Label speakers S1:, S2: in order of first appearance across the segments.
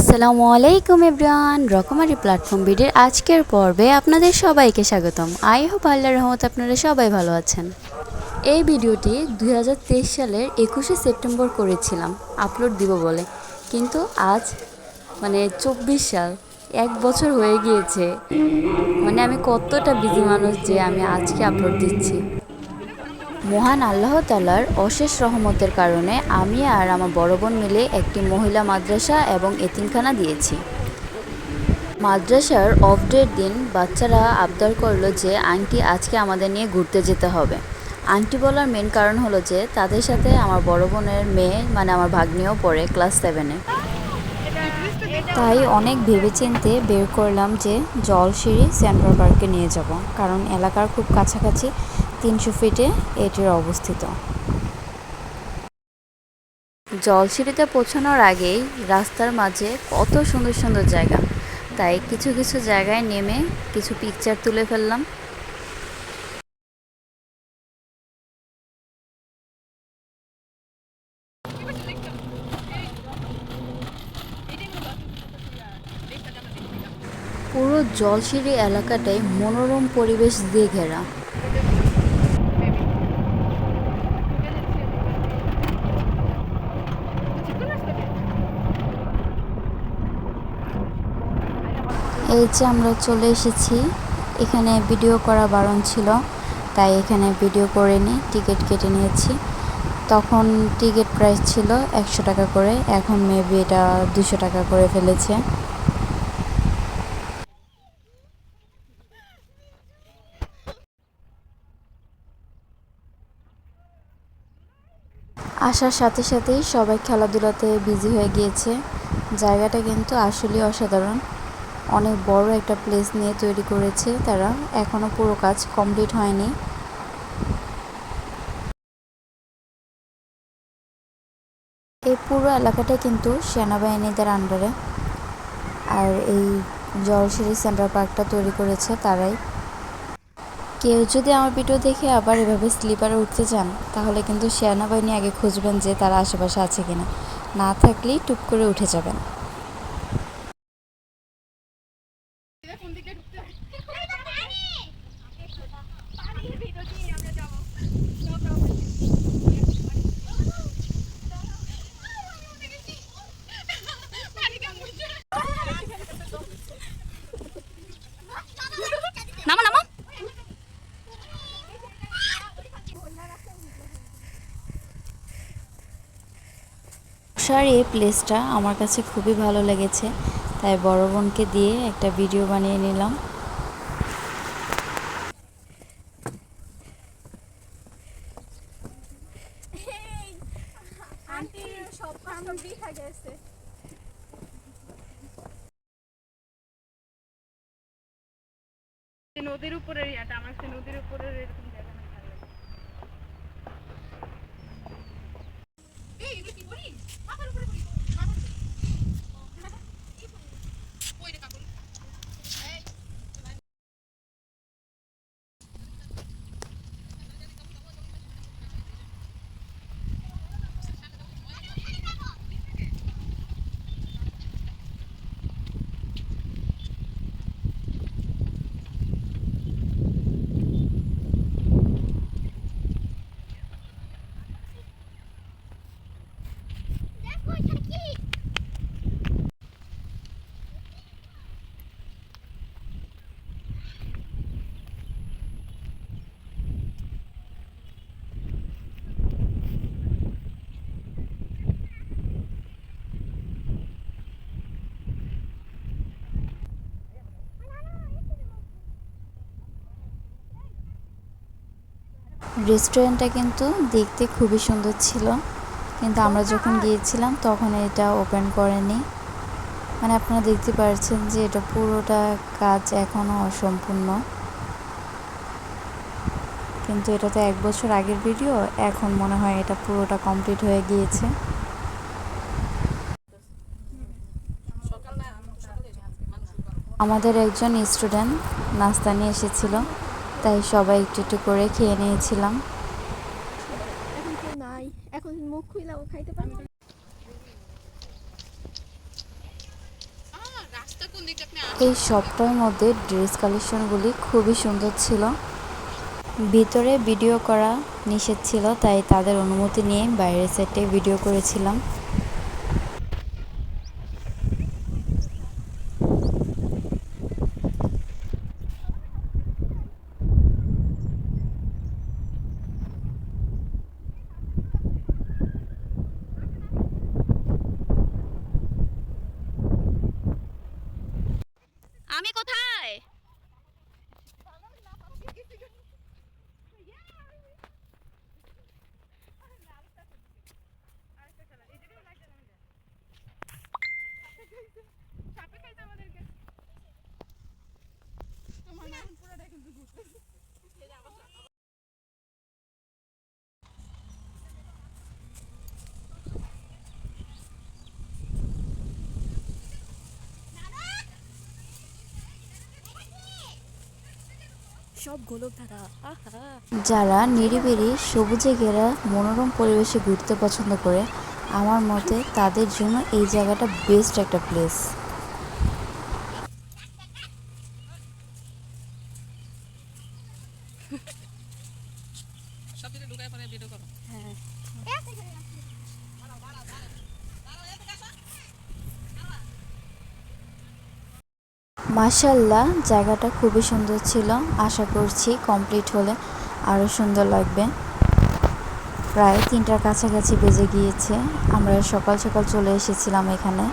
S1: আসসালামু আলাইকুম এভরিওয়ান, রকমারি প্ল্যাটফর্ম ভিডিওর আজকের পর্বে আপনাদের সবাইকে স্বাগতম। আই হোপ আল্লাহর রহমত আপনারা সবাই ভালো আছেন। এই ভিডিওটি দু হাজার তেইশ সালের একুশে সেপ্টেম্বর করেছিলাম, আপলোড দিব বলে। কিন্তু আজ মানে চব্বিশ সাল, এক বছর হয়ে গিয়েছে। মানে আমি কতটা বিজি মানুষ যে আমি আজকে আপলোড দিচ্ছি। মহান আল্লাহ তালার অশেষ রহমতের কারণে আমি আর আমার বড় বোন মিলে একটি মহিলা মাদ্রাসা এবং এতিমখানা দিয়েছি। মাদ্রাসার অফ ডের দিন বাচ্চারা আবদার করল যে আংটি আজকে আমাদের নিয়ে ঘুরতে যেতে হবে। আংটি বলার মেন কারণ হলো যে, তাদের সাথে আমার বড় বোনের মেয়ে মানে আমার ভাগ্নিও পড়ে ক্লাস সেভেনে তাই অনেক ভেবেচিন্তে বের করলাম যে জলসিঁড়ি সেন্ট্রাল পার্কে নিয়ে যাব, কারণ এলাকার খুব কাছাকাছি তিনশো ফিটে এটির অবস্থিত। জলসিঁড়িতে পৌঁছানোর আগেই রাস্তার মাঝে কত সুন্দর সুন্দর জায়গা। তাই কিছু কিছু জায়গায় নেমে কিছু পিকচার তুলে ফেললাম। পুরো জলসিঁড়ি এলাকাটাই মনোরম পরিবেশ দিয়ে ঘেরা। এই যে আমরা চলে এসেছি। এখানে ভিডিও করা বারণ ছিল, তাই এখানে ভিডিও করে নিই টিকিট কেটে নিয়েছি। তখন টিকিট প্রাইস ছিল একশো টাকা করে, এখন মেবি এটা দুশো টাকা করে ফেলেছে। আসার সাথে সাথেই সবাই খেলাধুলাতে বিজি হয়ে গিয়েছে। জায়গাটা কিন্তু আসলেই অসাধারণ। অনেক বড় একটা প্লেস নিয়ে তৈরি করেছে তারা। এখনও পুরো কাজ কমপ্লিট হয়নি। এই পুরো এলাকাটা কিন্তু সেনাবাহিনীদের আন্ডারে আর এই জলসিঁড়ি সেন্ট্রাল পার্কটা তৈরি করেছে তারাই। কেউ যদি আমার ভিডিও দেখে আবার এভাবে স্লিপারে উঠতে চান, তাহলে কিন্তু সেনাবাহিনী আগে খুঁজবেন যে তারা আশেপাশে আছে কিনা। না থাকলেই টুপ করে উঠে যাবেন। বসার এই প্লেসটা আমার কাছে খুবই ভালো লেগেছে। তাই বড় বোনকে দিয়ে একটা ভিডিও বানিয়ে নিলাম।
S2: নদীর উপরে ইয়াটা আমার কাছে নদীর উপরে এরকম জায়গা না ভালো লাগে এই এগুলো কি করি মাথার উপরে করি মাথার ওই রে কাকুল এই
S1: রেস্টুরেন্টটা কিন্তু দেখতে খুবই সুন্দর ছিল। কিন্তু আমরা যখন গিয়েছিলাম, তখন এটা ওপেন করেনি। মানে আপনারা দেখতে পাচ্ছেন যে এটা পুরোটা কাজ এখনও অসম্পূর্ণ। কিন্তু এটা তো এক বছর আগের ভিডিও এখন মনে হয় এটা পুরোটা কমপ্লিট হয়ে গিয়েছে। আমাদের একজন স্টুডেন্ট নাস্তা নিয়ে এসেছিল। তাই সবাই একটু একটু করে খেয়ে নিয়েছিলাম।
S3: এখন কেউ নাই। এখন মুখ খুইলাও খাইতে পারব
S1: এই শপটার মধ্যে ড্রেস কালেকশনগুলি খুবই সুন্দর ছিল। ভিতরে ভিডিও করা নিষেধ ছিল তাই তাদের অনুমতি নিয়ে বাইরের সেটে ভিডিও করেছিলাম
S2: আমি কোথায়
S3: সব গোলক ধারা
S1: যারা নিরিবিলি সবুজে ঘেরা মনোরম পরিবেশে ঘুরতে পছন্দ করে আমার মতে তাদের জন্য এই জায়গাটা বেস্ট একটা প্লেস
S3: হ্যাঁ।
S1: মাশাল্লাহ জায়গাটা খুবই সুন্দর ছিল। আশা করছি কমপ্লিট হলে আরও সুন্দর লাগবে। প্রায় তিনটার কাছাকাছি বেজে গিয়েছে। আমরা সকাল সকাল চলে এসেছিলাম এখানে।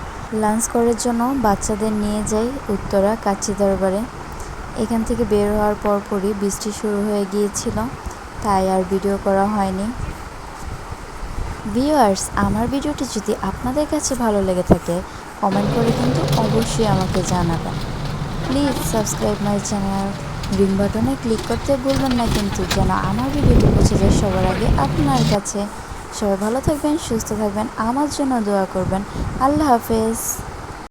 S1: লাঞ্চ করার জন্য বাচ্চাদের নিয়ে যাই উত্তরা কাচ্চি দরবারে। এখান থেকে বের হওয়ার পরপরই বৃষ্টি শুরু হয়ে গিয়েছিল, তাই আর ভিডিও করা হয়নি। ভিউয়ার্স, আমার ভিডিওটি যদি আপনাদের কাছে ভালো লেগে থাকে, কমেন্ট করে কিন্তু অবশ্যই আমাকে জানাবেন। Please subscribe my channel. Ring বাটনে ক্লিক করতে ভুলবেন না কিন্তু যেন আমার ভিডিওটি পৌঁছে যায় সবার আগে আপনার কাছে। সবাই ভালো থাকবেন, সুস্থ থাকবেন, আমার জন্য দোয়া করবেন। আল্লাহ হাফেজ।